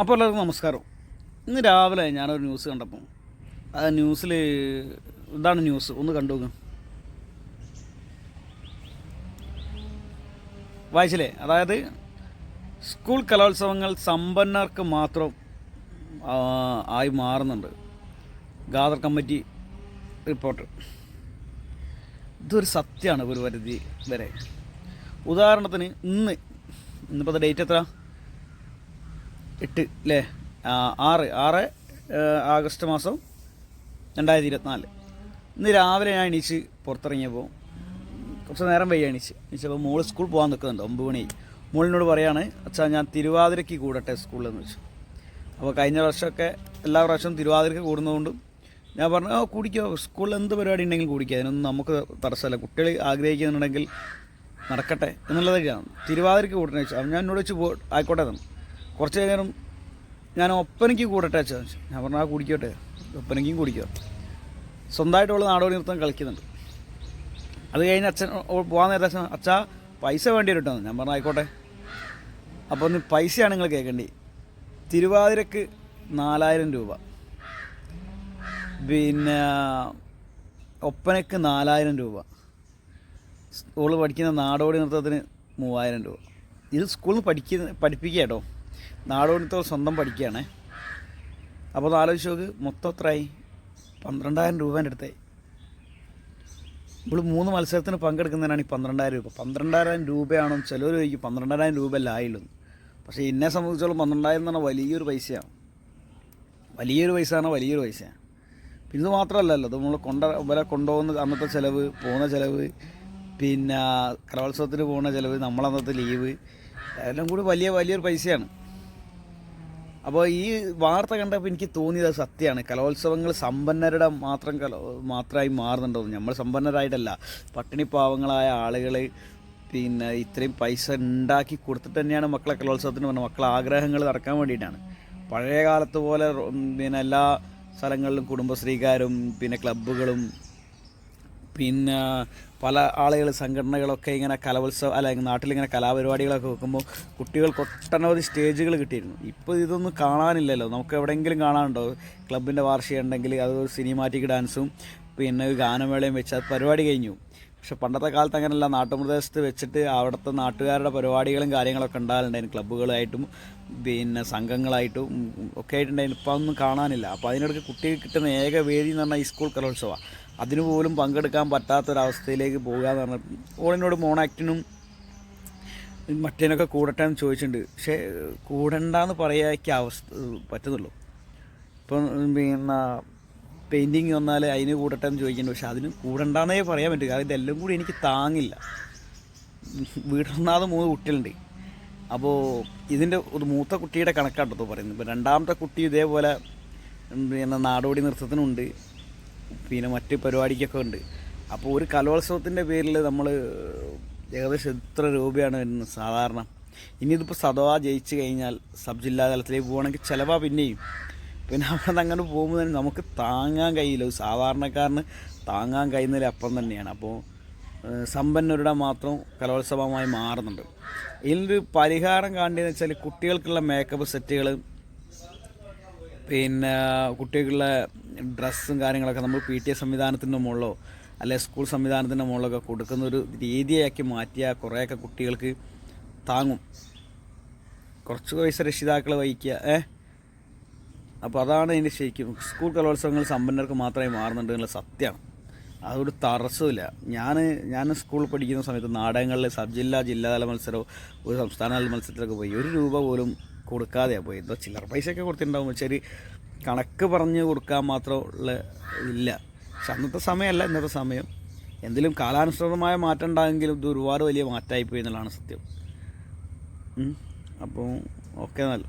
അപ്പോൾ എല്ലാവർക്കും നമസ്കാരം. ഇന്ന് രാവിലെ ഞാനൊരു ന്യൂസ് കണ്ടപ്പോൾ. ആ ന്യൂസിൽ ഇതാണ് ന്യൂസ്? ഒന്ന് കണ്ടു. വായിച്ചില്ലേ? അതായത് സ്കൂൾ കലോത്സവങ്ങൾ സമ്പന്നർക്ക് മാത്രം ആയി മാറുന്നുണ്ട്. ഗാദർ കമ്മിറ്റി റിപ്പോർട്ട്. ഇതൊരു സത്യമാണ് ഒരു പരിധി വരെ. ഉദാഹരണത്തിന് ഇന്ന് ഇന്നിപ്പോൾ ഡേറ്റ് എത്ര? എട്ട് അല്ലേ ആറ്. ആറ് ആഗസ്റ്റ് മാസം രണ്ടായിരത്തി ഇരുപത്തിനാല് ഇന്ന് രാവിലെ ഞാൻ എണീച്ച് പുറത്തിറങ്ങിയപ്പോൾ കുറച്ച് നേരം വൈകി എണീച്ച്. എണീച്ചപ്പോൾ മോൾ സ്കൂൾ പോകാൻ നിൽക്കുന്നുണ്ട് ഒമ്പത് മണി. മോളിനോട് പറയാണ് അച്ഛാ ഞാൻ തിരുവാതിരയ്ക്ക് കൂടട്ടെ സ്കൂളിലെന്ന് വെച്ചു. അപ്പോൾ കഴിഞ്ഞ വർഷമൊക്കെ എല്ലാ പ്രാവശ്യവും തിരുവാതിരയ്ക്ക് കൂടുന്നതുകൊണ്ടും ഞാൻ പറഞ്ഞു ആ കുടിക്കോ. സ്കൂളിൽ എന്ത് പരിപാടി ഉണ്ടെങ്കിലും കുടിക്കുക അതിനൊന്നും നമുക്ക് തടസ്സമല്ല. കുട്ടികൾ ആഗ്രഹിക്കുന്നുണ്ടെങ്കിൽ നടക്കട്ടെ. എന്നുള്ളതൊക്കെയാണ്. തിരുവാതിരയ്ക്ക് കൂട്ടണേ അപ്പം ഞാൻ എന്നോട് വെച്ച് ആയിക്കോട്ടെ തന്നെ കുറച്ച് നേരം ഞാൻ ഒപ്പനയ്ക്ക് കൂടട്ടെ അച്ഛൻ. ഞാൻ പറഞ്ഞാൽ കുടിക്കട്ടെ. ഒപ്പനയ്ക്കും കുടിക്കുക സ്വന്തമായിട്ടുള്ള നാടോടി നൃത്തം കളിക്കുന്നുണ്ട്. അത് കഴിഞ്ഞ് അച്ഛൻ പോകാൻ നേരത്തെ അച്ഛൻ അച്ഛാ പൈസ വേണ്ടി വരട്ടോ ഞാൻ പറഞ്ഞു ആയിക്കോട്ടെ. അപ്പോൾ ഒന്ന് പൈസയാണ് നിങ്ങൾ കേൾക്കേണ്ടി. തിരുവാതിരക്ക് നാലായിരം രൂപ. പിന്നെ ഒപ്പനയ്ക്ക് നാലായിരം രൂപ. സ്കൂളിൽ പഠിക്കുന്ന നാടോടി നൃത്തത്തിന് മൂവായിരം രൂപ. ഇത് സ്കൂളിൽ പഠിക്കുന്ന പഠിപ്പിക്കുക കേട്ടോ. നാടോടി നൃത്തം സ്വന്തം പഠിക്കുകയാണേ. അപ്പോൾ ആലോചിച്ച് നോക്ക് മൊത്തം എത്രയായി? പന്ത്രണ്ടായിരം രൂപേന്റെ അടുത്തായി. ഇപ്പോൾ മൂന്ന് മത്സരത്തിന് പങ്കെടുക്കുന്നതിനാണ് ഈ പന്ത്രണ്ടായിരം രൂപ. പന്ത്രണ്ടായിരം രൂപയാണോ ചിലവർ ചോദിക്കും പന്ത്രണ്ടായിരം രൂപ അല്ല ആയുള്ളൂ പക്ഷേ എന്നെ സംബന്ധിച്ചോളം പന്ത്രണ്ടായിരം എന്ന് പറഞ്ഞാൽ വലിയൊരു പൈസയാണ്. വലിയൊരു പൈസയാണ് വലിയൊരു പൈസയാണ്. പിന്നെ ഇത് മാത്രമല്ലല്ലോ നമ്മൾ കൊണ്ട ഇവരെ കൊണ്ടുപോകുന്ന അന്നത്തെ ചിലവ് പോകുന്ന ചിലവ് പിന്നെ കലോത്സവത്തിന് പോകുന്ന ചിലവ് നമ്മളന്നത്തെ ലീവ് എല്ലാം കൂടി വലിയ വലിയൊരു പൈസയാണ്. അപ്പോൾ ഈ വാർത്ത കണ്ടപ്പോൾ എനിക്ക് തോന്നിയത് സത്യമാണ്. കലോത്സവങ്ങൾ സമ്പന്നരുടെ മാത്രം കലോ മാത്രമായി മാറുന്നുണ്ടോ നമ്മൾ സമ്പന്നരായിട്ടല്ല. പട്ടിണി പാവങ്ങളായ ആളുകൾ പിന്നെ ഇത്രയും പൈസ ഉണ്ടാക്കി കൊടുത്തിട്ട് തന്നെയാണ് മക്കളെ കലോത്സവത്തിന് പറഞ്ഞത് മക്കളെ ആഗ്രഹങ്ങൾ നടക്കാൻ വേണ്ടിയിട്ടാണ്. പഴയ കാലത്ത് പോലെ പിന്നെ എല്ലാ സ്ഥലങ്ങളിലും കുടുംബശ്രീകാരും പിന്നെ ക്ലബ്ബുകളും പിന്നെ പല ആളുകൾ സംഘടനകളൊക്കെ ഇങ്ങനെ കലോത്സവം അല്ല നാട്ടിലിങ്ങനെ കലാപരിപാടികളൊക്കെ വെക്കുമ്പോൾ കുട്ടികൾക്ക് ഒട്ടനവധി സ്റ്റേജുകൾ കിട്ടിയിരുന്നു. ഇപ്പോൾ ഇതൊന്നും കാണാനില്ലല്ലോ. നമുക്ക് എവിടെയെങ്കിലും കാണാനുണ്ടോ? ക്ലബിന്റെ വാർഷികം ഉണ്ടെങ്കിൽ അത് സിനിമാറ്റിക് ഡാൻസും പിന്നെ ഗാനമേളയും വെച്ച് അത് പരിപാടി കഴിഞ്ഞു. പക്ഷെ പണ്ടത്തെ കാലത്ത് അങ്ങനെയല്ല. നാട്ടുപ്രദേശത്ത് വെച്ചിട്ട് അവിടുത്തെ നാട്ടുകാരുടെ പരിപാടികളും കാര്യങ്ങളൊക്കെ ഉണ്ടാകലുണ്ടായിരുന്നു. ക്ലബ്ബുകളായിട്ടും പിന്നെ സംഘങ്ങളായിട്ടും ഒക്കെ ആയിട്ടുണ്ടായിരുന്നു. ഇപ്പം അതൊന്നും കാണാനില്ല. അപ്പോൾ അതിനിടയ്ക്ക് കുട്ടികൾക്ക് കിട്ടുന്ന ഏക വേദി എന്ന് പറഞ്ഞാൽ ഈ സ്കൂൾ കലോത്സവമാണ്. അതിന് പോലും പങ്കെടുക്കാൻ പറ്റാത്തൊരവസ്ഥയിലേക്ക് പോകുക എന്ന് പറഞ്ഞാൽ ഓളിനോട് മോണാക്ടിനും മറ്റേനൊക്കെ കൂടട്ടെ എന്ന് ചോദിച്ചിട്ടുണ്ട്. പക്ഷേ കൂടണ്ടെന്ന് പറയാക്കി അവസ്ഥ പറ്റുന്നുള്ളൂ. ഇപ്പം പിന്നെ പെയിന്റിങ് വന്നാൽ അതിന് കൂടട്ടെ എന്ന് ചോദിക്കുന്നുണ്ട്. പക്ഷെ അതിന് കൂടണ്ടെന്നേ പറയാൻ പറ്റും. കാരണം ഇതെല്ലാം കൂടി എനിക്ക് താങ്ങില്ല. വീട്ടിലൊന്നാമത് മൂന്ന് കുട്ടികളുണ്ട്. അപ്പോൾ ഇതിന്റെ ഒരു മൂത്ത കുട്ടിയുടെ കണക്കാട്ടോ പറയുന്നത്. ഇപ്പം രണ്ടാമത്തെ കുട്ടി ഇതേപോലെ പിന്നെ നാടോടി നൃത്തത്തിനുണ്ട്. പിന്നെ മറ്റ് പരിപാടിക്കൊക്കെ ഉണ്ട്. അപ്പോൾ ഒരു കലോത്സവത്തിന്റെ പേരിൽ നമ്മൾ ഏകദേശം എത്ര രൂപയാണ് വരുന്നത് സാധാരണ? ഇനിയിതിപ്പോൾ സദവാ ജയിച്ചു കഴിഞ്ഞാൽ സബ് ജില്ലാ തലത്തിലേക്ക് പോകണമെങ്കിൽ ചിലവാ പിന്നെയും. പിന്നെ അവിടെ നിന്ന് അങ്ങനെ പോകുമ്പോൾ തന്നെ നമുക്ക് താങ്ങാൻ കഴിയില്ല. ഒരു സാധാരണക്കാരന് താങ്ങാൻ കഴിയുന്നതിൽ അപ്പം തന്നെയാണ്. അപ്പോൾ സമ്പന്നരുടെ മാത്രം കലോത്സവമായി മാറുന്നുണ്ട്. ഇതിനൊരു പരിഹാരം കാണേണ്ടതെന്ന് വെച്ചാൽ കുട്ടികൾക്കുള്ള മേക്കപ്പ് സെറ്റുകൾ പിന്നെ കുട്ടികളുടെ ഡ്രസ്സും കാര്യങ്ങളൊക്കെ നമ്മൾ പി ടി എ സംവിധാനത്തിന്റെ മുകളിലോ അല്ലെ സ്കൂൾ സംവിധാനത്തിന്റെ മുകളിലൊക്കെ കൊടുക്കുന്ന ഒരു രീതിയാക്കി മാറ്റിയ കുറേയൊക്കെ കുട്ടികൾക്ക് താങ്ങും. കുറച്ച് പൈസ രക്ഷിതാക്കൾ വഹിക്കുക ഏ? അപ്പോൾ അതാണ് അതിന്റെ ശരിക്കും. സ്കൂൾ കലോത്സവങ്ങൾ സമ്പന്നർക്ക് മാത്രമേ മാറുന്നുണ്ട് എന്നുള്ള സത്യമാണ് അതൊരു തടസ്സമില്ല ഞാൻ ഞാൻ സ്കൂളിൽ പഠിക്കുന്ന സമയത്ത് നാടകങ്ങളിൽ സബ് ജില്ലാ ജില്ലാതല മത്സരമോ ഒരു സംസ്ഥാനതല മത്സരത്തിലൊക്കെ പോയി. ഒരു രൂപ പോലും കൊടുക്കാതെയാണ് പോയി എന്തോ ചില്ലറ പൈസയൊക്കെ കൊടുത്തിട്ടുണ്ടാവും. ഒരു കണക്ക് പറഞ്ഞ് കൊടുക്കാൻ മാത്രമുള്ള ഇല്ല പക്ഷെ അന്നത്തെ സമയമല്ല ഇന്നത്തെ സമയം. എന്തെങ്കിലും കാലാനുസൃതമായ മാറ്റം ഉണ്ടായെങ്കിലും ഇത് ഒരുപാട് വലിയ മാറ്റമായിപ്പോയി എന്നുള്ളതാണ് സത്യം. അപ്പോൾ ഓക്കെ നല്ല